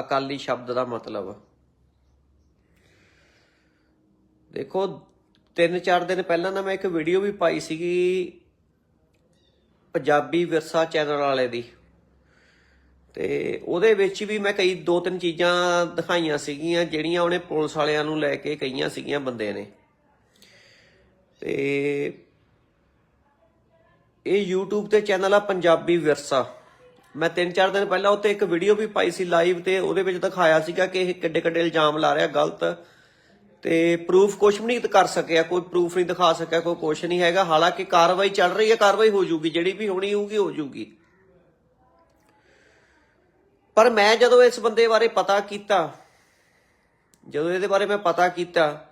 ਅਕਾਲੀ ਸ਼ਬਦ ਦਾ ਮਤਲਬ। ਦੇਖੋ, ਤਿੰਨ ਚਾਰ ਦਿਨ ਪਹਿਲਾਂ ਨਾ ਮੈਂ ਇੱਕ ਵੀਡੀਓ ਵੀ ਪਾਈ ਸੀਗੀ ਪੰਜਾਬੀ ਵਿਰਸਾ ਚੈਨਲ ਵਾਲੇ ਦੀ। ਤੇ ਉਹਦੇ ਵਿੱਚ ਵੀ ਮੈਂ ਕਈ ਦੋ ਤਿੰਨ ਚੀਜ਼ਾਂ ਦਿਖਾਈਆਂ ਸੀਗੀਆਂ, ਜਿਹੜੀਆਂ ਉਹਨੇ ਪੁਲਿਸ ਵਾਲਿਆਂ ਨੂੰ ਲੈ ਕੇ ਕਹੀਆਂ ਸੀਗੀਆਂ ਬੰਦੇ ਨੇ। ਤੇ ਇਹ YouTube ਤੇ ਚੈਨਲ ਆ ਪੰਜਾਬੀ ਵਿਰਸਾ। ਮੈਂ ਤਿੰਨ ਚਾਰ ਦਿਨ ਪਹਿਲਾਂ ਉੱਤੇ ਇੱਕ ਵੀਡੀਓ ਵੀ ਪਾਈ ਸੀ ਲਾਈਵ ਤੇ, ਉਹਦੇ ਵਿੱਚ ਦਿਖਾਇਆ ਸੀਗਾ ਕਿ ਇਹ ਕਿੱਡੇ ਕਿੱਡੇ ਇਲਜ਼ਾਮ ਲਾ ਰਿਹਾ, ਗਲਤ। ਤੇ ਪ੍ਰੂਫ ਕੁਝ ਵੀ ਨਹੀਂ ਕਰ ਸਕਿਆ, ਕੋਈ ਪ੍ਰੂਫ ਨਹੀਂ ਦਿਖਾ ਸਕਿਆ, ਕੋਈ ਕੁਝ ਨਹੀਂ ਹੈਗਾ। ਹਾਲਾਂਕਿ ਕਾਰਵਾਈ ਚੱਲ ਰਹੀ ਹੈ, ਕਾਰਵਾਈ ਹੋ ਜੂਗੀ ਜਿਹੜੀ ਵੀ ਹੋਣੀ ਹੋਊਗੀ, ਹੋ ਜੂਗੀ ਪਰ ਮੈਂ ਜਦੋਂ ਇਸ ਬੰਦੇ ਬਾਰੇ ਪਤਾ ਕੀਤਾ, ਜਦੋਂ ਇਹਦੇ ਬਾਰੇ ਮੈਂ ਪਤਾ ਕੀਤਾ,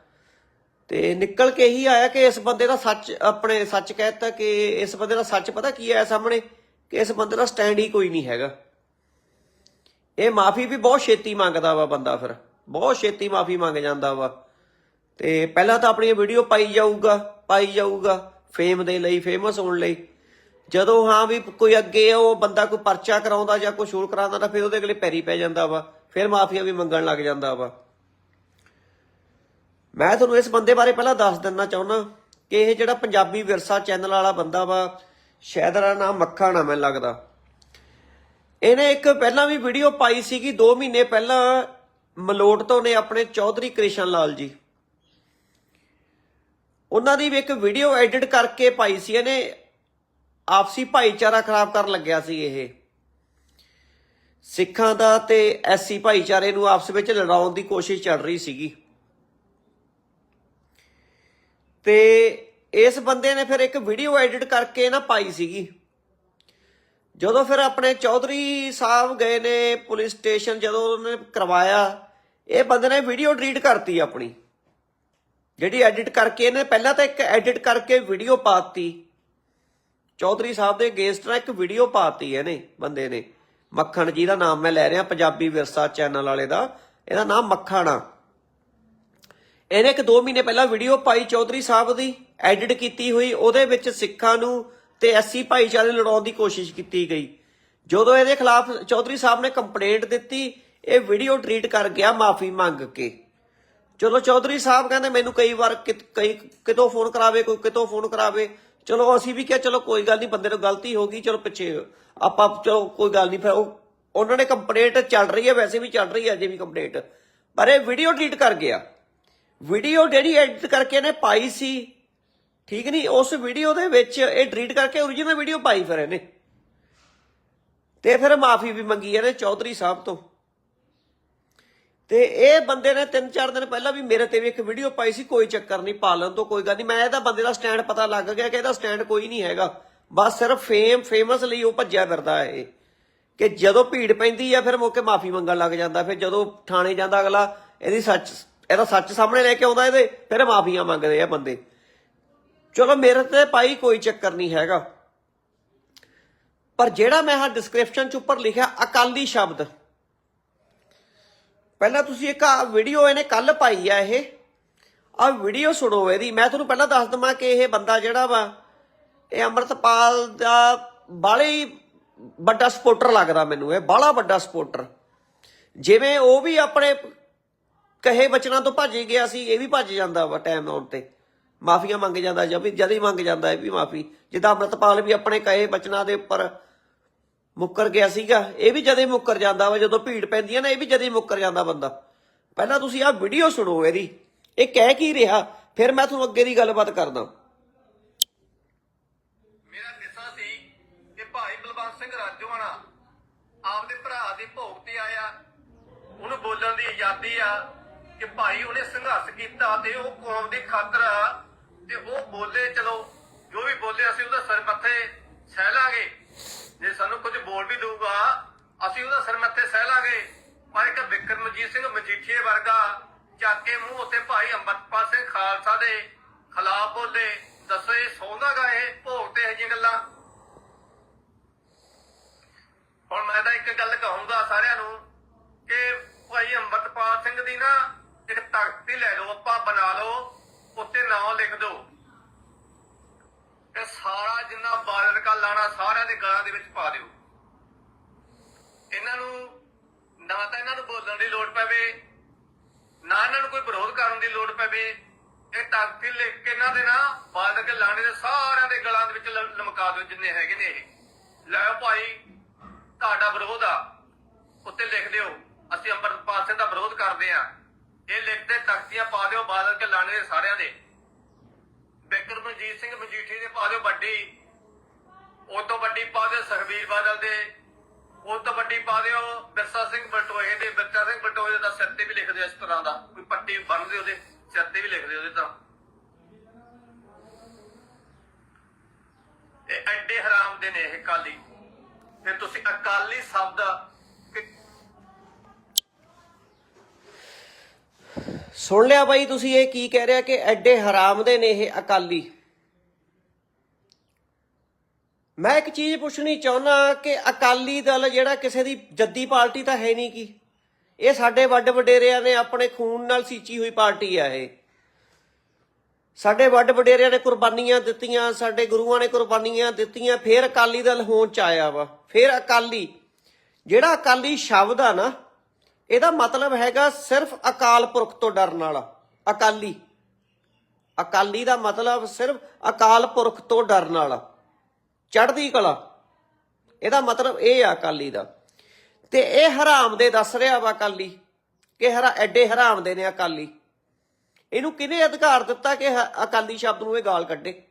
ਤੇ ਨਿਕਲ ਕੇ ਹੀ ਆਇਆ ਕਿ ਇਸ ਬੰਦੇ ਦਾ ਸੱਚ, ਆਪਣੇ ਸੱਚ ਕਹਿਤਾ ਕਿ ਇਸ ਬੰਦੇ ਦਾ ਸੱਚ ਪਤਾ ਕੀ ਆਇਆ ਸਾਹਮਣੇ? ਕਿ ਇਸ ਬੰਦੇ ਦਾ ਸਟੈਂਡ ਹੀ ਕੋਈ ਨਹੀਂ ਹੈਗਾ। ਇਹ ਮਾਫੀ ਵੀ ਬਹੁਤ ਛੇਤੀ ਮੰਗਦਾ ਵਾ ਬੰਦਾ ਫਿਰ। ਬਹੁਤ ਛੇਤੀ ਮਾਫੀ ਮੰਗ ਜਾਂਦਾ ਵਾ। ਤੇ ਪਹਿਲਾਂ ਤਾਂ ਆਪਣੀ ਵੀਡੀਓ ਪਾਈ ਜਾਊਗਾ ਪਾਈ ਜਾਊਗਾ ਫੇਮ ਦੇ ਲਈ ਫੇਮਸ ਹੋਣ ਲਈ। ਜਦੋਂ ਹਾਂ ਵੀ ਕੋਈ ਅੱਗੇ ਉਹ ਬੰਦਾ ਕੋਈ ਪਰਚਾ ਕਰਾਉਂਦਾ ਜਾਂ ਕੁਝ ਹੋਰ ਕਰਾਉਂਦਾ ਤਾਂ ਫਿਰ ਉਹਦੇ ਅਗਲੇ ਪੈਰੀ ਪੈ ਜਾਂਦਾ ਵਾ। ਫਿਰ ਮਾਫੀਆ ਵੀ ਮੰਗਣ ਲੱਗ ਜਾਂਦਾ ਵਾ। ਮੈਂ ਤੁਹਾਨੂੰ ਇਸ ਬੰਦੇ ਬਾਰੇ ਪਹਿਲਾਂ ਦੱਸ ਦਿੰਨਾ ਚਾਹੁੰਦਾ ਕਿ ਇਹ ਜਿਹੜਾ ਪੰਜਾਬੀ ਵਿਰਸਾ ਚੈਨਲ ਵਾਲਾ ਬੰਦਾ ਵਾ ਸ਼ਾਇਦ ਇਹਦਾ ਨਾਮ ਮੱਖਾ ਨਾ ਮੈਨੂੰ ਲੱਗਦਾ। ਇਹਨੇ ਇੱਕ ਪਹਿਲਾਂ ਵੀ ਵੀਡੀਓ ਪਾਈ ਸੀਗੀ 2 ਮਹੀਨੇ ਪਹਿਲਾਂ ਮਲੋਟ ਤੋਂ ਨੇ ਆਪਣੇ ਚੌਧਰੀ ਕ੍ਰਿਸ਼ਨ ਲਾਲ ਜੀ। ਉਹਨਾਂ ਦੀ ਵੀ ਇੱਕ ਵੀਡੀਓ ਐਡਿਟ ਕਰਕੇ ਪਾਈ ਸੀ, ਇਹਨੇ ਆਪਸੀ ਭਾਈਚਾਰਾ ਖਰਾਬ ਕਰਨ ਲੱਗਿਆ ਸੀ ਇਹ। ਸਿੱਖਾਂ ਦਾ ਤੇ ਐਸੀ ਭਾਈਚਾਰੇ ਨੂੰ ਆਪਸ ਵਿੱਚ ਲੜਾਉਣ ਦੀ ਕੋਸ਼ਿਸ਼ ਚੱਲ ਰਹੀ ਸੀਗੀ। ਤੇ ਇਸ ਬੰਦੇ ਨੇ ਫਿਰ ਇੱਕ ਵੀਡੀਓ ਐਡਿਟ ਕਰਕੇ ਨਾ ਪਾਈ ਸੀਗੀ। ਜਦੋਂ ਫਿਰ ਆਪਣੇ ਚੌਧਰੀ ਸਾਹਿਬ ਗਏ ਨੇ ਪੁਲਿਸ ਸਟੇਸ਼ਨ, ਜਦੋਂ ਉਹਨੇ ਕਰਵਾਇਆ, ਇਹ ਬੰਦੇ ਨੇ ਵੀਡੀਓ ਡਿਲੀਟ ਕਰਤੀ ਆਪਣੀ। ਜਿਹੜੀ ਐਡਿਟ ਕਰਕੇ ਇਹਨੇ ਪਹਿਲਾਂ ਤਾਂ ਇੱਕ ਐਡਿਟ ਕਰਕੇ ਵੀਡੀਓ ਪਾਤੀ। ਚੌਧਰੀ ਸਾਹਿਬ ਦੇ ਅਗੇਂਸਟ ਨਾਲ ਇੱਕ ਵੀਡੀਓ ਪਾਤੀ ਇਹਨੇ, ਬੰਦੇ ਨੇ। ਮੱਖਣ ਜੀ ਦਾ ਨਾਮ ਮੈਂ ਲੈ ਰਿਹਾ, ਪੰਜਾਬੀ ਵਿਰਸਾ ਚੈਨਲ ਵਾਲੇ ਦਾ। ਇਹਦਾ ਨਾਮ ਮੱਖਣ ਆ। ਇਹਨੇ ਇੱਕ 2 ਮਹੀਨੇ ਪਹਿਲਾਂ ਵੀਡੀਓ ਪਾਈ ਚੌਧਰੀ ਸਾਹਿਬ ਦੀ। ਐਡਿਟ ਕੀਤੀ ਹੋਈ, ਉਹਦੇ ਵਿੱਚ ਸਿੱਖਾਂ ਨੂੰ ਤੇ ਐਸਸੀ ਭਾਈਚਾਰੇ ਲੜਾਉਣ ਦੀ ਕੋਸ਼ਿਸ਼ ਕੀਤੀ ਗਈ। ਜਦੋਂ ਇਹਦੇ ਖਿਲਾਫ ਚੌਧਰੀ ਸਾਹਿਬ ਨੇ ਕੰਪਲੇਂਟ ਦਿੱਤੀ, ਇਹ ਵੀਡੀਓ ਡਿਲੀਟ ਕਰ ਗਿਆ ਮਾਫੀ ਮੰਗ ਕੇ। ਚਲੋ ਚੌਧਰੀ ਸਾਹਿਬ ਕਹਿੰਦੇ, ਮੈਨੂੰ ਕਈ ਵਾਰ ਕਿਤ- ਕਈ, ਕਿਤੋਂ ਫੋਨ ਕਰਾਵੇ, ਕੋਈ ਕਿਤੋਂ ਫੋਨ ਕਰਾਵੇ? ਚਲੋ ਅਸੀਂ ਵੀ ਕਿਹਾ, ਚਲੋ ਕੋਈ ਗੱਲ ਨਹੀਂ, ਬੰਦੇ ਨੂੰ ਗਲਤੀ ਹੋ ਗਈ, ਚਲੋ ਪਿੱਛੇ ਆਪਾਂ, ਚਲੋ ਕੋਈ ਗੱਲ ਨਹੀਂ। ਫਿਰ ਉਹ, ਉਹਨਾਂ ਨੇ ਕੰਪਲੇਂਟ ਚੱਲ ਰਹੀ ਹੈ, ਵੈਸੇ ਵੀ ਚੱਲ ਰਹੀ ਹੈ ਅਜੇ ਵੀ ਕੰਪਲੇਂਟ, ਪਰ ਇਹ ਵੀਡੀਓ ਡਿਲੀਟ ਕਰ ਗਿਆ। ਵੀਡੀਓ ਜਿਹੜੀ ਐਡਿਟ ਕਰਕੇ ਇਹਨੇ ਪਾਈ ਸੀ ਠੀਕ ਨਹੀਂ, ਉਸ ਵੀਡੀਓ ਦੇ ਵਿੱਚ ਇਹ ਡਿਲੀਟ ਕਰਕੇ origignal ਵੀਡੀਓ ਪਾਈ ਫਿਰ ਇਹਨੇ। ਤੇ ਫਿਰ ਮਾਫੀ ਵੀ ਮੰਗੀ ਇਹਨੇ ਚੌਧਰੀ ਸਾਹਿਬ ਤੋਂ। ਤੇ ਇਹ ਬੰਦੇ ਨੇ 3-4 ਦਿਨ ਪਹਿਲਾਂ ਵੀ ਮੇਰੇ ਤੇ ਵੀ ਇੱਕ ਵੀਡੀਓ ਪਾਈ ਸੀ, ਕੋਈ ਚੱਕਰ ਨਹੀਂ, ਪਾਲਣ ਤੋਂ ਕੋਈ ਗੱਲ ਨਹੀਂ। ਮੈਂ ਇਹਦਾ ਬੰਦੇ ਦਾ ਸਟੈਂਡ ਪਤਾ ਲੱਗ ਗਿਆ ਕਿ ਇਹਦਾ ਸਟੈਂਡ ਕੋਈ ਨਹੀਂ ਹੈਗਾ। ਬਸ ਸਿਰਫ ਫੇਮ ਫੇਮਸ ਲਈ ਉਹ ਭੱਜਿਆ ਫਿਰਦਾ ਹੈ ਇਹ। ਕਿ ਜਦੋਂ ਭੀੜ ਪੈਂਦੀ ਆ, ਫਿਰ ਮੌਕੇ ਮਾਫੀ ਮੰਗਣ ਲੱਗ ਜਾਂਦਾ। ਫਿਰ ਜਦੋਂ ਥਾਣੇ ਜਾਂਦਾ ਅਗਲਾ, ਇਹਦੀ ਸੱਚ, ਇਹਦਾ ਸੱਚ ਸਾਹਮਣੇ ਲੈ ਕੇ ਆਉਂਦਾ ਇਹਦੇ, ਫਿਰ ਮਾਫੀਆਂ ਮੰਗਦੇ ਆ ਬੰਦੇ। ਚਲੋ ਮੇਰੇ ਤੇ ਭਾਈ ਕੋਈ ਚੱਕਰ ਨਹੀਂ ਹੈਗਾ। ਪਰ ਜਿਹੜਾ ਮੈਂ ਹਾਂ ਡਿਸਕ੍ਰਿਪਸ਼ਨ ਚ ਉੱਪਰ ਲਿਖਿਆ, ਅਕਾਲੀ ਸ਼ਬਦ। ਪਹਿਲਾਂ ਤੁਸੀਂ ਇੱਕ ਆ ਵੀਡੀਓ ਇਹਨੇ ਕੱਲ ਪਾਈ ਆ ਇਹ। ਆ ਵੀਡੀਓ ਸੁਣੋ ਇਹਦੀ। ਮੈਂ ਤੁਹਾਨੂੰ ਪਹਿਲਾਂ ਦੱਸ ਦਵਾਂ ਕਿ ਇਹ ਬੰਦਾ ਜਿਹੜਾ ਵਾ, ਇਹ ਅਮਰਤਪਾਲ ਦਾ ਬਾਲੇ ਵੱਡਾ ਸਪੋਰਟਰ ਲੱਗਦਾ ਮੈਨੂੰ ਇਹ ਬਾਲਾ ਵੱਡਾ ਸਪੋਰਟਰ ਜਿਵੇਂ ਉਹ ਵੀ ਆਪਣੇ ਕਹੇ ਬਚਨਾਂ ਤੋਂ ਭੱਜ ਗਿਆ ਸੀ, ਇਹ ਵੀ ਭੱਜ ਜਾਂਦਾ ਵਾ ਟਾਈਮ ਆਉਣ ਤੇ। ਮਾਫੀਆਂ ਮੰਗ ਜਾਂਦਾ ਜਦ ਵੀ ਜਦ ਹੀ ਮੰਗ ਜਾਂਦਾ ਇਹ ਵੀ ਮਾਫੀ। ਜਿੱਦਾਂ ਅਮਰਤਪਾਲ ਵੀ ਆਪਣੇ ਕਹੇ ਬਚਨਾਂ ਦੇ ਉੱਪਰ ਮੁੱਕਰ ਗਿਆ ਸੀਗਾ, ਇਹ ਵੀ ਜਦੇ ਮੁੱਕਰ ਜਾਂਦਾ ਵਾ, ਜਦੋਂ ਭੀੜ ਪੈਂਦੀ ਹੈ ਨਾ, ਇਹ ਵੀ ਜਦੇ ਮੁੱਕਰ ਜਾਂਦਾ ਬੰਦਾ। ਪਹਿਲਾਂ ਤੁਸੀਂ ਆਹ ਵੀਡੀਓ ਸੁਣੋ ਇਹਦੀ। ਇਹ ਕਹਿ ਕੀ ਰਿਹਾ? ਫਿਰ ਮੈਂ ਤੁਹਾਨੂੰ ਅੱਗੇ ਦੀ ਗੱਲਬਾਤ ਕਰਦਾ। ਮੇਰਾ ਕਿੱਸਾ ਸੀ ਕਿ ਭਾਈ ਬਲਵੰਤ ਸਿੰਘ ਰਾਜੋਆਣਾ ਆਪਦੇ ਭਰਾ ਦੇ ਭੋਗ ਤੇ ਆਇਆ। ਉਹਨੂੰ ਬੋਲਣ ਦੀ ਆਜ਼ਾਦੀ ਆ ਕਿ ਭਾਈ ਉਹਨੇ ਸੰਘਰਸ਼ ਕੀਤਾ ਤੇ ਉਹ ਕੌਮ ਦੀ ਖਾਤਰ ਆ ਤੇ ਉਹ ਬੋਲੇ, ਚਲੋ, ਜੋ ਵੀ ਬੋਲੇ, ਅਸੀਂ ਉਹਦਾ ਸਿਰ ਮੱਥੇ ਸਹਿ ਲਾਂਗੇ। ਜੇ ਸਾਨੂੰ ਕੁਝ ਬੋਲ ਵੀ ਦਊਗਾ, ਅਸੀਂ ਉਹਦਾ ਸਿਰ ਮੱਥੇ ਸਹਿ ਲਾਂਗੇ। ਪਰ ਇੱਕ ਵਿਕਰਮਜੀਤ ਸਿੰਘ ਮਜੀਠੀਏ ਵਰਗਾ ਚੱਕ ਮੂੰਹ ਉੱਤੇ ਭਾਈ ਅੰਮ੍ਰਿਤਪਾਲ ਸਿੰਘ ਖਾਲਸਾ ਦੇ ਖਿਲਾਫ ਬੋਲੇ, ਦੱਸੋ ਇਹ ਸੌਂਦਾ ਗਾ ਇਹ ਭੋਗ ਤੇ ਇਹ ਗੱਲਾਂ? ਹੁਣ ਮੈਂ ਤਾਂ ਇੱਕ ਗੱਲ ਕਹੂੰਗਾ ਸਾਰਿਆਂ ਨੂੰ ਕਿ ਭਾਈ ਅੰਮ੍ਰਿਤਪਾਲ ਸਿੰਘ ਦੀ ਨਾ ਇੱਕ ਤਖਤੀ ਲੈ ਲਓ, ਆਪਾਂ ਬਣਾ ਲਓ। ਉੱਤੇ ਨਾਮ ਲਿਖ ਦਿਓ। ਤੇ ਸਾਰਾ ਜਿੰਨਾ ਬਾਲਰ ਕਾ ਲਾਣਾ ਸਾਰਿਆਂ ਦੇ ਗਲਾਂ ਦੇ ਵਿੱਚ ਪਾ ਦਿਓ। ਇਹਨਾਂ ਨੂੰ ਨਾ ਤਾਂ ਇਹਨਾਂ ਨੂੰ ਬੋਲਣ ਦੀ ਲੋੜ ਪਵੇ, ਨਾ ਇਹਨਾਂ ਨੂੰ ਕੋਈ ਵਿਰੋਧ ਕਰਨ ਦੀ ਲੋੜ ਪਵੇ। ਇਹ ਤਖਤੀ ਲਿਖ ਕੇ ਇਹਨਾਂ ਦੇ ਨਾ ਬਾਦਲ ਕੇ ਲਾਣੇ ਦੇ ਸਾਰਿਆਂ ਦੇ ਗਲਾਂ ਦੇ ਵਿੱਚ ਲਮਕਾ ਦਿਓ ਜਿੰਨੇ ਹੈਗੇ ਨੇ ਇਹ। ਲੈ ਭਾਈ, ਤੁਹਾਡਾ ਵਿਰੋਧ ਆ। ਉੱਤੇ ਲਿਖ ਦਿਓ, ਅਸੀਂ ਅੰਮ੍ਰਿਤਪਾਲ ਸਿੰਘ ਦਾ ਵਿਰੋਧ ਕਰਦੇ ਆ। ਇਹ ਲਿਖਦੇ ਤਖਤੀਆਂ ਪਾ ਦਿਓ, ਬਾਦਲ ਕੇ ਲਾਣੇ ਦੇ ਸਾਰਿਆਂ ਦੇ। ਬਿਕਰ ਸਿੰਘ ਮਜੀਠੀ ਦੇ ਪਾ ਦਿਓ ਵੱਡੀ। ਉਹ ਤੋਂ ਵੱਡੀ ਪਾ ਦਿਓ ਸੁਖਬੀਰ ਬਾਦਲ ਦੇ। ਉਹ ਤੋਂ ਵੱਡੀ ਪਾ ਦਿਓ ਬਿਰਸਾ ਸਿੰਘ ਬਟੋਏ ਦੇ। ਬਿਰਸਾ ਸਿੰਘ ਬਟੋਏ ਦਾ ਸਿਰ ਤੇ ਵੀ ਲਿਖਦੇ ਦਿਓ ਇਸ ਤਰ੍ਹਾਂ ਦਾ। ਕੋਈ ਪੱਟੀ ਬੰਨ ਉਹਦੇ, ਸਿਰ ਤੇ ਵੀ ਲਿਖਦੇ ਦਿਓ ਉਹਦੇ ਤਾਂ। ਇਹ ਐਡੇ ਹਰਾਮ ਦੇ ਨੇ ਇਹ ਕਾਲੀ ਫਿਰ ਤੁਸੀਂ ਅਕਾਲੀ ਸ਼ਬਦ ਕਿ- ਸੁਣ ਲਿਆ ਬਾਈ ਤੁਸੀਂ ਇਹ ਕੀ ਕਹਿ ਰਿਹਾ ਕਿ ਐਡੇ ਹਰਾਮ ਦੇ ਨੇ ਇਹ ਅਕਾਲੀ? ਮੈਂ ਇੱਕ ਚੀਜ਼ ਪੁੱਛਣੀ ਚਾਹੁੰਦਾ ਕਿ ਅਕਾਲੀ ਦਲ ਜਿਹੜਾ ਕਿਸੇ ਦੀ ਜੱਦੀ ਪਾਰਟੀ ਤਾਂ ਹੈ ਨਹੀਂ ਕੀ? ਇਹ ਸਾਡੇ ਵੱਡ ਵਡੇਰਿਆਂ ਨੇ ਆਪਣੇ ਖੂਨ ਨਾਲ ਸੀਚੀ ਹੋਈ ਪਾਰਟੀ ਆ ਇਹ। ਸਾਡੇ ਵੱਡ ਵਡੇਰਿਆਂ ਨੇ ਕੁਰਬਾਨੀਆਂ ਦਿੱਤੀਆਂ, ਸਾਡੇ ਗੁਰੂਆਂ ਨੇ ਕੁਰਬਾਨੀਆਂ ਦਿੱਤੀਆਂ, ਫਿਰ ਅਕਾਲੀ ਦਲ ਹੋਂਦ ਚ ਆਇਆ ਵਾ। ਫਿਰ ਅਕਾਲੀ, ਜਿਹੜਾ ਅਕਾਲੀ ਸ਼ਬਦ ਆ ਨਾ ਇਹਦਾ ਮਤਲਬ ਹੈਗਾ ਸਿਰਫ ਅਕਾਲ ਪੁਰਖ ਤੋਂ ਡਰਨ ਵਾਲਾ, ਅਕਾਲੀ। ਅਕਾਲੀ ਦਾ ਮਤਲਬ ਸਿਰਫ ਅਕਾਲ ਪੁਰਖ ਤੋਂ ਡਰਨ ਵਾਲਾ, ਚੜ੍ਹਦੀ ਕਲਾ। ਇਹਦਾ ਮਤਲਬ ਇਹ ਆ ਅਕਾਲੀ ਦਾ। ਤੇ ਇਹ ਹਰਾਮ ਦੇ ਦੱਸ ਰਿਹਾ ਵਾ ਅਕਾਲੀ ਕਿ ਹਰਾ, ਐਡੇ ਹਰਾਮ ਦੇ ਨੇ ਅਕਾਲੀ। ਇਹਨੂੰ ਕਿਹਨੇ ਅਧਿਕਾਰ ਦਿੱਤਾ ਕਿ ਅਕਾਲੀ ਸ਼ਬਦ ਨੂੰ ਇਹ ਗਾਲ ਕੱਢੇ?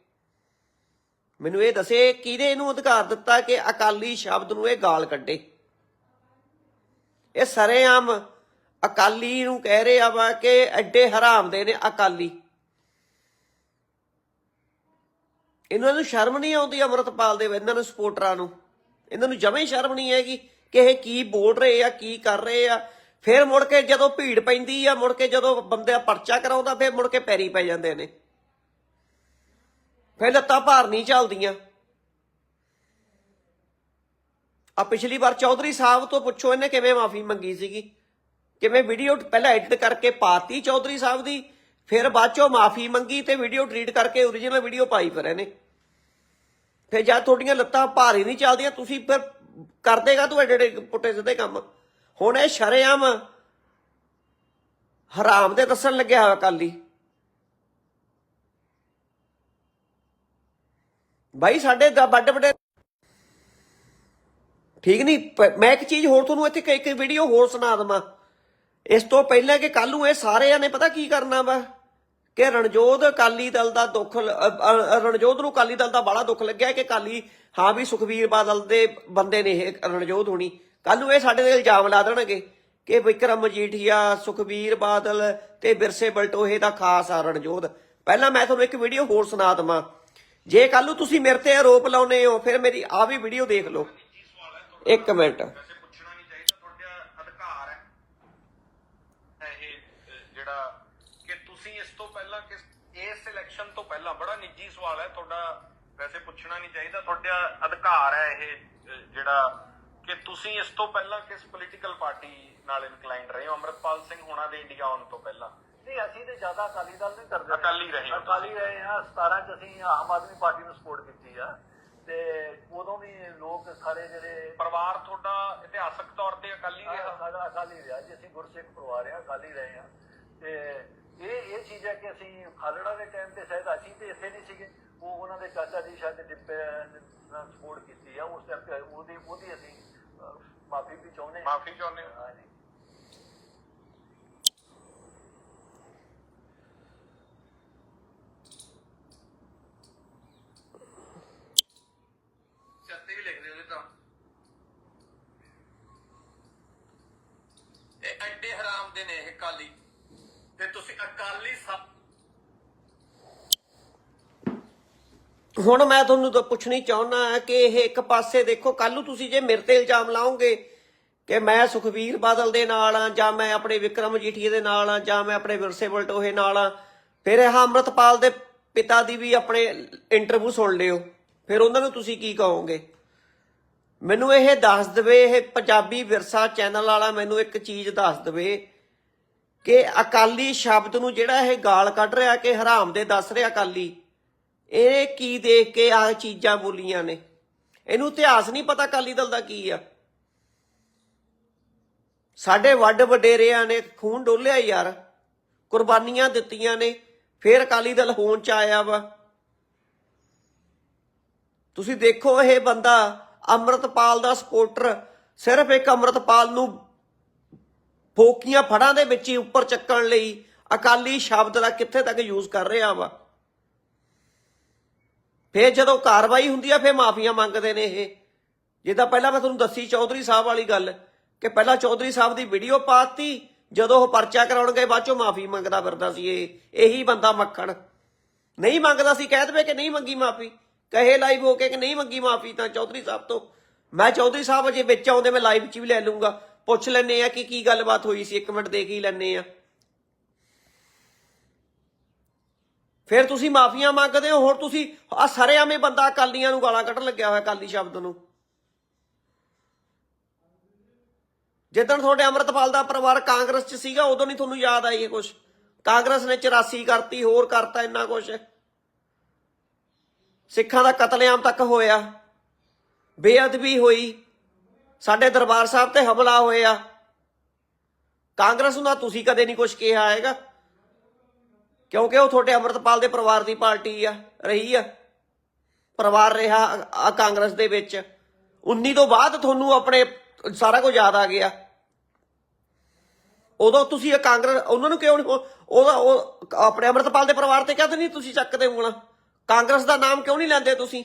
ਮੈਨੂੰ ਇਹ ਦੱਸੇ ਕਿਹਨੇ ਇਹਨੂੰ ਅਧਿਕਾਰ ਦਿੱਤਾ ਕਿ ਅਕਾਲੀ ਸ਼ਬਦ ਨੂੰ ਇਹ ਗਾਲ ਕੱਢੇ? ਇਹ ਸਰੇਆਮ ਅਕਾਲੀ ਨੂੰ ਕਹਿ ਰਿਹਾ ਵਾ ਕਿ ਐਡੇ ਹਰਾਮ ਦੇ ਨੇ ਅਕਾਲੀ। ਇਹਨਾਂ ਨੂੰ ਸ਼ਰਮ ਨਹੀਂ ਆਉਂਦੀ ਅਮਰਤਪਾਲ ਦੇ ਇਹਨਾਂ ਨੂੰ ਸਪੋਰਟਰਾਂ ਨੂੰ। ਇਹਨਾਂ ਨੂੰ ਜਮੇ ਸ਼ਰਮ ਨਹੀਂ ਹੈਗੀ ਕਿ ਇਹ ਕੀ ਬੋਲ ਰਹੇ ਆ, ਕੀ ਕਰ ਰਹੇ ਆ। ਫਿਰ ਮੁੜ ਕੇ ਜਦੋਂ ਭੀੜ ਪੈਂਦੀ ਆ, ਮੁੜ ਕੇ ਜਦੋਂ ਬੰਦਾ ਪਰਚਾ ਕਰਾਉਂਦਾ, ਫਿਰ ਮੁੜ ਕੇ ਪੈਰੀ ਪੈ ਜਾਂਦੇ ਨੇ। ਫਿਰ ਲੱਤਾਂ ਭਾਰ ਨਹੀਂ ਚੱਲਦੀਆਂ। ਆ ਪਿਛਲੀ ਵਾਰ ਚੌਧਰੀ ਸਾਹਿਬ ਤੋਂ ਪੁੱਛੋ ਇਹਨੇ ਕਿਵੇਂ ਮਾਫੀ ਮੰਗੀ ਸੀਗੀ। ਕਿਵੇਂ ਵੀਡੀਓ ਪਹਿਲਾਂ ਐਡਿਟ ਕਰਕੇ ਪਾਤੀ ਚੌਧਰੀ ਸਾਹਿਬ ਦੀ, ਫਿਰ ਬਾਅਦ ਚੋਂ ਮਾਫੀ ਮੰਗੀ ਤੇ ਵੀਡੀਓ ਡਿਲੀਟ ਕਰਕੇ origignal ਵੀਡੀਓ ਪਾਈ ਫਿਰ ਇਹਨੇ। ਫਿਰ ਜਦ ਤੁਹਾਡੀਆਂ ਲੱਤਾਂ ਭਾਰੀ ਨਹੀਂ ਚੱਲਦੀਆਂ, ਤੁਸੀਂ ਫਿਰ ਕਰ ਦੇਗਾ ਤੂੰ ਐਡੇ ਪੁੱਟੇ ਸਿੱਧੇ ਕੰਮ? ਹੁਣ ਇਹ ਸ਼ਰੇਆਮ ਹਰਾਮ ਦੇ ਦੱਸਣ ਲੱਗਿਆ ਹੋਇਆ ਕਾਲੀ ਬਾਈ, ਸਾਡੇ ਵੱਡੇ ਵੱਡੇ ਠੀਕ ਨਹੀਂ? ਪ- ਮੈਂ ਇੱਕ ਚੀਜ਼ ਹੋਰ ਤੁਹਾਨੂੰ ਇੱਥੇ ਇੱਕ ਵੀਡੀਓ ਹੋਰ ਸੁਣਾ ਦਵਾਂ। ਇਸ ਤੋਂ ਪਹਿਲਾਂ ਕਿ ਕੱਲ ਨੂੰ ਇਹ ਸਾਰਿਆਂ ਨੇ ਪਤਾ ਕੀ ਕਰਨਾ ਵਾ? ਕਿ ਰਣਜੋਤ ਅਕਾਲੀ ਦਲ ਦਾ ਦੁੱਖ ਰਣਜੋਤ ਨੂੰ ਅਕਾਲੀ ਦਲ ਦਾ ਬੜਾ ਦੁੱਖ ਲੱਗਿਆ ਕਿ ਅਕਾਲੀ, ਹਾਂ ਵੀ ਸੁਖਵੀਰ ਬਾਦਲ ਦੇ ਬੰਦੇ ਨੇ ਇਹ ਰਣਜੋਤ ਹੋਣੀ। ਕੱਲ ਨੂੰ ਇਹ ਸਾਡੇ ਤੇ ਇਲਜ਼ਾਮ ਲਾ ਦੇਣਗੇ ਕਿ ਵਿਕਰਮ ਮਜੀਠੀਆ ਸੁਖਵੀਰ ਬਾਦਲ ਤੇ ਬਿਰਸੇ ਬਲਟੋਹੇ ਦਾ ਖਾਸ ਆ ਰਣਜੋਤ ਪਹਿਲਾਂ ਮੈਂ ਤੁਹਾਨੂੰ ਇੱਕ ਵੀਡੀਓ ਹੋਰ ਸੁਣਾ ਦਵਾਂ। ਜੇ ਕੱਲ ਨੂੰ ਤੁਸੀਂ ਮੇਰੇ ਤੇ ਆਰੋਪ ਲਾਉਨੇ ਹੋ, ਫਿਰ ਮੇਰੀ ਆ ਵੀ ਵੀਡੀਓ ਦੇਖ ਲਓ। ਇੱਕ ਮਿੰਟ। ਵੈਸੇ ਪੁੱਛਣਾ ਨਹੀਂ ਚਾਹੀਦਾ ਤੁਹਾਡਾ ਅਧਿਕਾਰ ਹੈ। ਇਹ ਅਹ, ਜਿਹੜਾ ਕਿ ਤੁਸੀਂ ਇਸ ਤੋਂ ਪਹਿਲਾਂ ਕਿਸ ਇਸ ਇਲੈਕਸ਼ਨ ਤੋਂ ਪਹਿਲਾਂ ਬੜਾ ਨਿੱਜੀ ਸਵਾਲ ਹੈ ਤੁਹਾਡਾ ਵੈਸੇ ਪੁੱਛਣਾ ਨਹੀਂ ਚਾਹੀਦਾ ਤੁਹਾਡਾ ਅਧਿਕਾਰ ਹੈ ਇਹ ਅਹ, ਜਿਹੜਾ ਕਿ ਤੁਸੀਂ ਇਸ ਤੋਂ ਪਹਿਲਾਂ ਕਿਸ ਪੋਲੀਟੀਕਲ ਪਾਰਟੀ ਨਾਲ ਇਨਕਲਾਈਨਡ ਰਹੇ ਹੋ? ਅਮਰਪਾਲ ਸਿੰਘ ਹੋਣਾ ਦੇ ਇੰਡੀਆ ਆਉਣ ਤੋਂ ਪਹਿਲਾਂ। ਨਹੀਂ ਅਸੀਂ ਤੇ ਜ਼ਿਆਦਾ ਅਕਾਲੀ ਦਲ ਨਹੀਂ ਕਰਦੇ। ਅਕਾਲੀ ਰਹੇ ਹੋ ਅਕਾਲੀ ਰਹੇ ਆ 17 ਚ ਅਸੀਂ ਆਮ ਆਦਮੀ ਪਾਰਟੀ ਨੂੰ ਸਪੋਰਟ ਕੀਤੀ ਆ। ਤੇ ਉਦੋਂ ਵੀ ਲੋਕ ਸਾਰੇ ਜਿਹੜੇ ਪਰਿਵਾਰ ਤੁਹਾਡਾ ਇਤਿਹਾਸਕ ਤੌਰ ਤੇ ਅਕਾਲੀ ਰਿਹਾ? ਸਾਡਾ ਅਕਾਲੀ ਰਿਹਾ ਜੀ ਅਸੀਂ ਗੁਰਸਿੱਖ ਪਰਿਵਾਰ ਆ ਅਕਾਲੀ ਰਹੇ ਆ ਤੇ ਇਹ ਇਹ ਚੀਜ਼ ਹੈ ਕਿ ਅਸੀਂ ਖਾਲੜਾ ਦੇ ਟਾਈਮ ਤੇ ਸ਼ਾਇਦ ਅਸੀਂ ਤੇ ਇੱਥੇ ਨਹੀਂ ਸੀਗੇ। ਉਹ ਉਹਨਾਂ ਦੇ ਚਾਚਾ ਜੀ ਸ਼ਾਇਦ ਡਿੱਪੇ ਨਾਲ ਸਪੋਰਟ ਕੀਤੀ ਆ ਉਸ ਟਾਈਮ ਤੇ ਉਹਦੀ ਉਹਦੀ ਅਸੀਂ ਮਾਫੀ ਵੀ ਚਾਹੁੰਦੇ ਮਾਫੀ ਚਾਹੁੰਦੇ ਹੋ। ਹਾਂਜੀ ਸਿਰ ਤੇ ਵੀ ਲਿਖਦੇ ਉਹਦੇ ਤਾਂ ਇਹ ਐਡੇ ਨੇ ਇਹ ਕਾਲੀ ਤੇ ਤੁਸੀਂ ਅਕਾਲੀ ਸਭ ਹੁਣ ਮੈਂ ਤੁਹਾਨੂੰ ਤਾਂ ਪੁੱਛਣੀ ਚਾਹੁੰਦਾ ਕਿ ਇਹ ਇੱਕ ਪਾਸੇ ਦੇਖੋ ਕੱਲ ਨੂੰ ਤੁਸੀਂ ਜੇ ਮੇਰੇ ਤੇ ਇਲਜ਼ਾਮ ਲਾਓਗੇ ਕਿ ਮੈਂ ਸੁਖਵੀਰ ਬਾਦਲ ਦੇ ਨਾਲ ਆ ਜਾਂ ਮੈਂ ਆਪਣੇ ਵਿਕਰਮ ਜੀਠੀਏ ਦੇ ਨਾਲ ਆ ਜਾਂ ਮੈਂ ਆਪਣੇ ਵਿਰਸੇ ਬਲਟੋਹੇ ਨਾਲ ਆ ਫਿਰ ਇਹ ਅੰਮ੍ਰਿਤਪਾਲ ਦੇ ਪਿਤਾ ਦੀ ਵੀ ਆਪਣੇ ਇੰਟਰਵਿਊ ਸੁਣ ਲਿਓ। ਫਿਰ ਉਹਨਾਂ ਨੂੰ ਤੁਸੀਂ ਕੀ ਕਹੋਗੇ? ਮੈਨੂੰ ਇਹ ਦੱਸ ਦੇਵੇ, ਇਹ ਪੰਜਾਬੀ ਵਿਰਸਾ ਚੈਨਲ ਵਾਲਾ ਮੈਨੂੰ ਇੱਕ ਚੀਜ਼ ਦੱਸ ਦੇਵੇ ਕਿ ਅਕਾਲੀ ਸ਼ਬਦ ਨੂੰ ਜਿਹੜਾ ਇਹ ਗਾਲ ਕੱਢ ਰਿਹਾ ਕਿ ਹਰਾਮ ਦੇ ਦੱਸ ਰਿਹਾ ਅਕਾਲੀ, ਇਹ ਕੀ ਦੇਖ ਕੇ ਆਹ ਚੀਜ਼ਾਂ ਬੋਲੀਆਂ ਨੇ? ਇਹਨੂੰ ਇਤਿਹਾਸ ਨਹੀਂ ਪਤਾ ਅਕਾਲੀ ਦਲ ਦਾ ਕੀ ਆ। ਸਾਡੇ ਵੱਡ ਵਡੇਰਿਆਂ ਨੇ ਖੂਨ ਡੋਲਿਆ ਯਾਰ, ਕੁਰਬਾਨੀਆਂ ਦਿੱਤੀਆਂ ਨੇ, ਫੇਰ ਅਕਾਲੀ ਦਲ ਹੋਣ ਚ ਆਇਆ ਵਾ। ਤੁਸੀਂ ਦੇਖੋ ਇਹ ਬੰਦਾ ਅੰਮ੍ਰਿਤਪਾਲ ਦਾ ਸਪੋਰਟਰ, ਸਿਰਫ ਇੱਕ ਅੰਮ੍ਰਿਤਪਾਲ ਨੂੰ ਫੋਕੀਆਂ ਫੜਾਂ ਦੇ ਵਿੱਚ ਹੀ ਉੱਪਰ ਚੱਕਣ ਲਈ ਅਕਾਲੀ ਸ਼ਬਦ ਦਾ ਕਿੱਥੇ ਤੱਕ ਯੂਜ਼ ਕਰ ਰਿਹਾ ਵਾ? ਫੇਰ ਜਦੋਂ ਕਾਰਵਾਈ ਹੁੰਦੀ ਆ, ਫੇਰ ਮਾਫੀਆਂ ਮੰਗਦੇ ਨੇ ਇਹ। ਜਿੱਦਾਂ ਪਹਿਲਾਂ ਮੈਂ ਤੁਹਾਨੂੰ ਦੱਸੀ ਚੌਧਰੀ ਸਾਹਿਬ ਵਾਲੀ ਗੱਲ, ਕਿ ਪਹਿਲਾਂ ਚੌਧਰੀ ਸਾਹਿਬ ਦੀ ਵੀਡੀਓ ਪਾਤੀ, ਜਦੋਂ ਉਹ ਪਰਚਾ ਕਰਾਉਣ ਗਏ, ਬਾਅਦ ਚੋਂ ਮਾਫੀ ਮੰਗਦਾ ਫਿਰਦਾ ਸੀ ਇਹ। ਇਹੀ ਬੰਦਾ ਮੱਖਣ। ਨਹੀਂ ਮੰਗਦਾ ਸੀ, ਕਹਿ ਦੇਵੇ ਕਿ ਨਹੀਂ ਮੰਗੀ ਮਾਫੀ। ਕਹੇ ਲਾਈਵ ਹੋ ਕੇ ਕਿ ਨਹੀਂ ਮੰਗੀ ਮਾਫੀ ਤਾਂ ਚੌਧਰੀ ਸਾਹਿਬ ਤੋਂ। ਮੈਂ ਚੌਧਰੀ ਸਾਹਿਬ ਅਜੇ ਵਿੱਚ ਆਉਂਦੇ, ਮੈਂ ਲਾਈਵ 'ਚ ਵੀ ਲੈ ਲੂੰਗਾ ਪੁੱਛ ਲੈਣੇ ਆ ਕਿ ਕੀ ਗੱਲਬਾਤ ਹੋਈ ਸੀ, ਇੱਕ ਮਿੰਟ ਦੇਖ ਹੀ ਲੈਣੇ ਆ। ਫਿਰ ਤੁਸੀਂ ਮਾਫੀਆਂ ਮੰਗਦੇ ਹੋ ਹੁਣ ਤੁਸੀਂ ਆ ਸਰੇਆਮੇ ਬੰਦਾ ਅਕਾਲੀਆਂ ਨੂੰ ਗਾਲਾਂ ਕੱਢਣ ਲੱਗਿਆ ਹੋਇਆ, ਅਕਾਲੀ ਸ਼ਬਦ ਨੂੰ। ਜਿੱਦਣ ਤੁਹਾਡੇ ਅੰਮ੍ਰਿਤਪਾਲ ਦਾ ਪਰਿਵਾਰ ਕਾਂਗਰਸ 'ਚ ਸੀਗਾ, ਉਦੋਂ ਨਹੀਂ ਤੁਹਾਨੂੰ ਯਾਦ ਆਈ ਇਹ ਕੁਛ। ਕਾਂਗਰਸ ਨੇ 84 ਕਰਤੀ, ਹੋਰ ਕਰਤਾ ਇੰਨਾ ਕੁਛ। ਸਿੱਖਾਂ ਦਾ ਕਤਲੇਆਮ ਤੱਕ ਹੋਇਆ। ਬੇਅਦਬੀ ਹੋਈ। ਸਾਡੇ ਦਰਬਾਰ ਸਾਹਿਬ ਤੇ ਹਮਲਾ ਹੋਇਆ ਕਾਂਗਰਸ ਨੂੰ ਤਾਂ ਤੁਸੀਂ ਕਦੇ ਨਹੀਂ ਕੁਛ ਕਿਹਾ ਹੈਗਾ। ਕਿਉਂਕਿ ਉਹ ਤੁਹਾਡੇ ਅੰਮ੍ਰਿਤਪਾਲ ਦੇ ਪਰਿਵਾਰ ਦੀ ਪਾਰਟੀ ਆ, ਰਹੀ ਆ। ਪਰਿਵਾਰ ਰਿਹਾ ਆ- ਕਾਂਗਰਸ ਦੇ ਵਿੱਚ। 19 ਤੋਂ ਬਾਅਦ ਤੁਹਾਨੂੰ ਆਪਣੇ ਸਾਰਾ ਕੁਝ ਯਾਦ ਆ ਗਿਆ। ਉਦੋਂ ਤੁਸੀਂ ਇਹ ਕਾਂਗਰਸ, ਉਹਨਾਂ ਨੂੰ ਕਿਉਂ ਉਹ- ਉਹਦਾ ਉਹ ਆਪਣੇ ਅੰਮ੍ਰਿਤਪਾਲ ਦੇ ਪਰਿਵਾਰ ਤੇ ਕਹਿੰਦੇ ਨਹੀਂ ਤੁਸੀਂ ਚੱਕਦੇ ਹੋਣਾ। ਕਾਂਗਰਸ ਦਾ ਨਾਮ ਕਿਉਂ ਨਹੀਂ ਲੈਂਦੇ ਤੁਸੀਂ?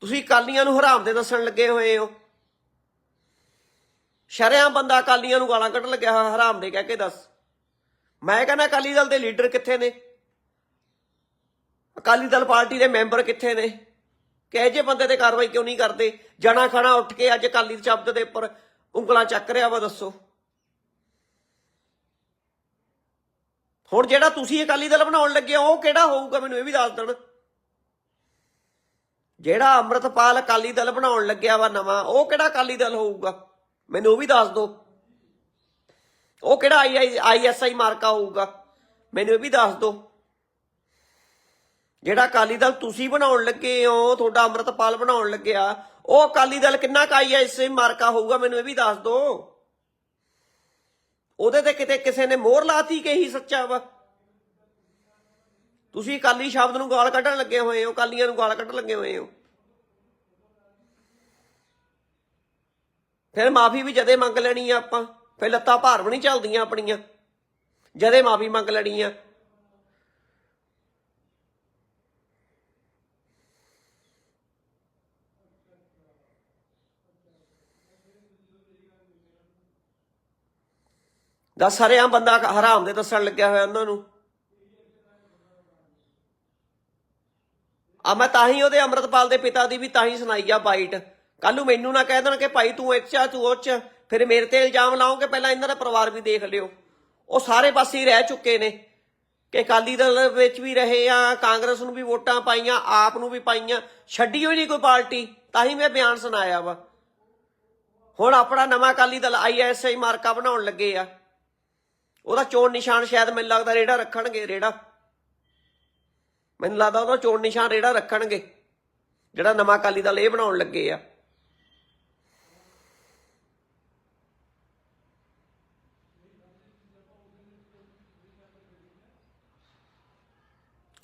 ਤੁਸੀਂ ਅਕਾਲੀਆਂ ਨੂੰ ਹਰਾਮ ਦੇ ਦੱਸਣ ਲੱਗੇ ਹੋਏ ਹੋ। ਸ਼ਰਿਆਂ ਬੰਦਾ ਅਕਾਲੀਆਂ ਨੂੰ ਗਾਲਾਂ ਕੱਢਣ ਲੱਗਿਆ ਹੋਇਆ, ਹਰਾਮ ਦੇ ਕਹਿ ਕੇ ਦੱਸ। ਮੈਂ ਕਹਿੰਦਾ ਅਕਾਲੀ ਦਲ ਦੇ ਲੀਡਰ ਕਿੱਥੇ ਨੇ? ਅਕਾਲੀ ਦਲ ਪਾਰਟੀ ਦੇ ਮੈਂਬਰ ਕਿੱਥੇ ਨੇ? ਕਿਹੋ ਜਿਹੇ ਬੰਦੇ ਤੇ ਕਾਰਵਾਈ ਕਿਉਂ ਨਹੀਂ ਕਰਦੇ? ਜਣਾ ਖਣਾ ਉੱਠ ਕੇ ਅੱਜ ਅਕਾਲੀ ਸ਼ਬਦ ਦੇ ਉੱਪਰ ਉਂਗਲਾਂ ਚੱਕ ਰਿਹਾ ਵਾ, ਦੱਸੋ। ਹੁਣ ਜਿਹੜਾ ਤੁਸੀਂ ਅਕਾਲੀ ਦਲ ਬਣਾਉਣ ਲੱਗੇ ਹੋ, ਉਹ ਕਿਹੜਾ ਹੋਊਗਾ? ਮੈਨੂੰ ਇਹ ਵੀ ਦੱਸ ਦੇਣ। ਜਿਹੜਾ ਅੰਮ੍ਰਿਤਪਾਲ ਅਕਾਲੀ ਦਲ ਬਣਾਉਣ ਲੱਗਿਆ ਵਾ ਨਵਾਂ, ਉਹ ਕਿਹੜਾ ਅਕਾਲੀ ਦਲ ਹੋਊਗਾ? ਮੈਨੂੰ ਉਹ ਵੀ ਦੱਸ ਦਿਓ ਉਹ ਕਿਹੜਾ ਆਈ ਆਈਐਸਆਈ ਮਾਰਕਾ ਹੋਊਗਾ? ਮੈਨੂੰ ਇਹ ਵੀ ਦੱਸ ਦਿਓ ਜਿਹੜਾ ਅਕਾਲੀ ਦਲ ਤੁਸੀਂ ਬਣਾਉਣ ਲੱਗੇ ਹੋ, ਤੁਹਾਡਾ ਅੰਮ੍ਰਿਤਪਾਲ ਬਣਾਉਣ ਲੱਗਿਆ, ਉਹ ਅਕਾਲੀ ਦਲ ਕਿੰਨਾ ਕੁ ਆਈਐਸਆਈ ਮਾਰਕਾ ਹੋਊਗਾ, ਮੈਨੂੰ ਇਹ ਵੀ ਦੱਸ ਦਿਓ ਉਹਦੇ ਤੇ ਕਿਤੇ ਕਿਸੇ ਨੇ ਮੋਹਰ ਲਾਤੀ ਕਿ ਇਹੀ ਸੱਚਾ ਵਾ? ਤੁਸੀਂ ਅਕਾਲੀ ਸ਼ਬਦ ਨੂੰ ਗਾਲ ਕੱਢਣ ਲੱਗੇ ਹੋਏ ਹੋ, ਅਕਾਲੀਆਂ ਨੂੰ ਗਾਲ ਕੱਢਣ ਲੱਗੇ ਹੋਏ ਹੋ। ਫਿਰ ਮਾਫੀ ਵੀ ਜਦੇ ਮੰਗ ਲੈਣੀ ਆ ਆਪਾਂ, ਫਿਰ ਲੱਤਾਂ ਭਾਰ ਵੀ ਨਹੀਂ ਚੱਲਦੀਆਂ ਆਪਣੀਆਂ। ਜਦੇ ਮਾਫੀ ਮੰਗ ਲੈਣੀ ਆ। ਦੱਸ ਹਰਿਆਮ ਬੰਦਾ ਹਰਾਮ ਦੇ ਦੱਸਣ ਲੱਗਿਆ ਹੋਇਆ ਉਹਨਾਂ ਨੂੰ। ਆ ਮੈਂ ਤਾਂ ਹੀ ਉਹਦੇ ਅੰਮ੍ਰਿਤਪਾਲ ਦੇ ਪਿਤਾ ਦੀ ਵੀ ਤਾਂ ਹੀ ਸੁਣਾਈ ਆ ਬਾਈਟ। ਕੱਲ ਨੂੰ ਮੈਨੂੰ ਨਾ ਕਹਿ ਦੇਣ ਕਿ ਭਾਈ ਤੂੰ ਇੱਕ ਚਾ ਤੂੰ ਉਹ ਚ ਫਿਰ ਮੇਰੇ ਤੇ ਇਲਜ਼ਾਮ ਲਾਓਗੇ, ਪਹਿਲਾਂ ਇਹਨਾਂ ਦਾ ਪਰਿਵਾਰ ਵੀ ਦੇਖ ਲਿਓ। ਉਹ ਸਾਰੇ ਪਾਸੇ ਰਹਿ ਚੁੱਕੇ ਨੇ। ਕਿ ਅਕਾਲੀ ਦਲ ਵਿੱਚ ਵੀ ਰਹੇ ਆ, ਕਾਂਗਰਸ ਨੂੰ ਵੀ ਵੋਟਾਂ ਪਾਈਆਂ, ਆਪ ਨੂੰ ਵੀ ਪਾਈਆਂ। ਛੱਡੀ ਹੋਈ ਨਹੀਂ ਕੋਈ ਪਾਰਟੀ, ਤਾਂ ਹੀ ਮੈਂ ਬਿਆਨ ਸੁਣਾਇਆ ਵਾ। ਹੁਣ ਆਪਣਾ ਨਵਾਂ ਅਕਾਲੀ ਦਲ ਆਈਐਸਆਈ ਮਾਰਕਾ ਬਣਾਉਣ ਲੱਗੇ ਆ। ਉਹਦਾ ਚੋਣ ਨਿਸ਼ਾਨ ਸ਼ਾਇਦ ਮੈਨੂੰ ਲੱਗਦਾ ਰੇੜਾ ਰੱਖਣਗੇ, ਰੇੜਾ। ਮੈਨੂੰ ਲੱਗਦਾ ਉਹਦਾ ਚੋਣ ਨਿਸ਼ਾਨ ਰੇੜਾ ਰੱਖਣਗੇ, ਜਿਹੜਾ ਨਵਾਂ ਅਕਾਲੀ ਦਲ ਇਹ ਬਣਾਉਣ ਲੱਗੇ ਆ।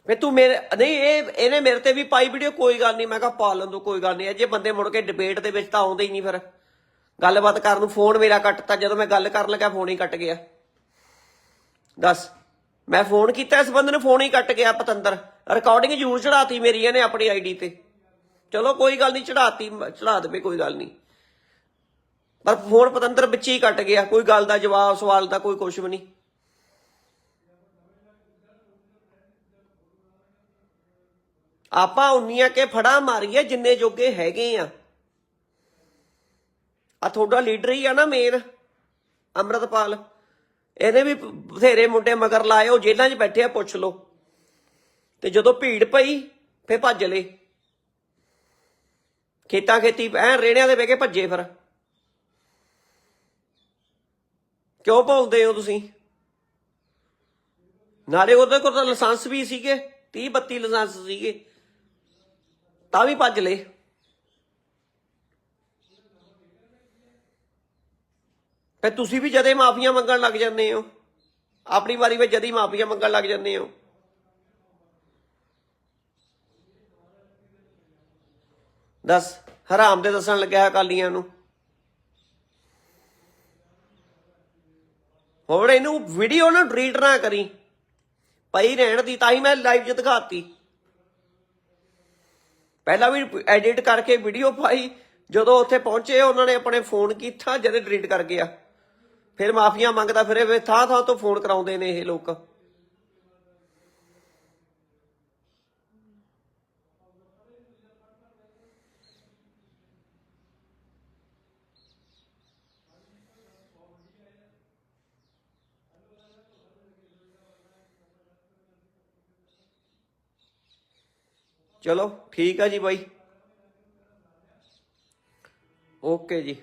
ਫੇ ਤੂੰ ਮੇਰੇ, ਨਹੀਂ, ਇਹ, ਇਹਨੇ ਮੇਰੇ ਤੇ ਵੀ ਪਾਈ ਵੀਡੀਓ, ਕੋਈ ਗੱਲ ਨਹੀਂ, ਮੈਂ ਕਿਹਾ ਪਾ ਲੈਣ ਦੋ ਕੋਈ ਗੱਲ ਨਹੀਂ ਅਜੇ ਬੰਦੇ ਮੁੜ ਕੇ ਡਿਬੇਟ ਦੇ ਵਿੱਚ ਤਾਂ ਆਉਂਦੇ ਹੀ ਨਹੀਂ ਫਿਰ। ਗੱਲਬਾਤ ਕਰਨ ਨੂੰ ਫੋਨ ਮੇਰਾ ਕੱਟਤਾ, ਜਦੋਂ ਮੈਂ ਗੱਲ ਕਰਨ ਲੱਗਾ ਫੋਨ ਹੀ ਕੱਟ ਗਿਆ। ਦੱਸ, ਮੈਂ ਫੋਨ ਕੀਤਾ, ਇਸ ਬੰਦੇ ਨੂੰ ਫੋਨ ਹੀ ਕੱਟ ਗਿਆ, ਪਤੰਦਰ। ਰਿਕਾਰਡਿੰਗ ਜ਼ਰੂਰ ਚੜਾਤੀ ਮੇਰੀ ਇਹਨੇ ਆਪਣੀ ਆਈਡੀ ਤੇ। ਚਲੋ ਕੋਈ ਗੱਲ ਨਹੀਂ ਚੜਾਤੀ ਚੜਾ ਦੇਵੇ, ਕੋਈ ਗੱਲ ਨਹੀਂ। ਪਰ ਫੋਨ ਪਤੰਦਰ ਵਿੱਚ ਹੀ ਕੱਟ ਗਿਆ, ਕੋਈ ਗੱਲ ਦਾ ਜਵਾਬ, ਸਵਾਲ ਦਾ ਕੋਈ ਕੁਝ ਵੀ ਨਹੀਂ। ਆਪਾਂ ਉਨੀਆਂ ਕੇ ਫੜਾ ਮਾਰੀਏ ਜਿੰਨੇ ਜੋਗੇ ਹੈਗੇ ਆ। ਆ ਤੁਹਾਡਾ ਲੀਡਰ ਹੀ ਆ ਨਾ ਮੇਨ ਅੰਮ੍ਰਿਤਪਾਲ। ਇਹਨੇ ਵੀ ਬਥੇਰੇ ਮੁੰਡੇ ਮਗਰ ਲਾਏ, ਉਹ ਜੇਲ੍ਹਾਂ 'ਚ ਬੈਠੇ ਆ, ਪੁੱਛ ਲਓ। ਤੇ ਜਦੋਂ ਭੀੜ ਪਈ ਫੇ ਭੱਜ ਲਏ ਖੇਤਾਂ ਖੇਤੀ, ਐ ਰੇੜਿਆਂ ਦੇ ਬਹਿ ਕੇ ਭੱਜੇ ਫਿਰ। ਕਿਉਂ ਭੌਂਦੇ ਹੋ ਤੁਸੀਂ? ਨਾਲੇ ਉਹਦੇ ਕੋਲ ਤਾਂ ਲਾਇਸੈਂਸ ਵੀ ਸੀਗੇ 30 32 ਲਾਇਸੈਂਸ ਸੀਗੇ। ਤਾਂ ਵੀ ਭੱਜ ਲਏ ਫਿਰ ਤੁਸੀਂ ਵੀ ਜਦੇ ਮਾਫੀਆਂ ਮੰਗਣ ਲੱਗ ਜਾਂਦੇ ਹੋ। ਆਪਣੀ ਵਾਰੀ ਵਿੱਚ ਜਦੀ ਮਾਫੀਆਂ ਮੰਗਣ ਲੱਗ ਜਾਂਦੇ ਹੋ। ਦੱਸ, ਹਰਾਮ ਦੇ ਦੱਸਣ ਲੱਗਿਆ ਅਕਾਲੀਆਂ ਨੂੰ। ਹੁਣ ਇਹਨੂੰ ਵੀਡੀਓ ਨਾ ਡਿਲੀਟ ਨਾ ਕਰੀ। ਪਈ ਰਹਿਣ ਦੀ, ਤਾਂ ਹੀ ਮੈਂ ਲਾਈਵ 'ਚ ਦਿਖਾਤੀ। ਪਹਿਲਾਂ ਵੀ ਐਡਿਟ ਕਰਕੇ ਵੀਡੀਓ ਪਾਈ, ਜਦੋਂ ਉੱਥੇ ਪਹੁੰਚੇ, ਉਹਨਾਂ ਨੇ ਆਪਣੇ ਫੋਨ ਕੀਤਾ, ਜਦੇ ਡਿਲੀਟ ਕਰ ਗਿਆ। ਫਿਰ ਮਾਫੀਆਂ ਮੰਗਦਾ, ਫਿਰੇ ਵੇ ਥਾਂ ਥਾਂ ਤੋਂ ਫੋਨ ਕਰਾਉਂਦੇ ਨੇ ਇਹ ਲੋਕ। ਚਲੋ ਠੀਕ ਆ ਜੀ ਬਾਈ। ਓਕੇ ਜੀ।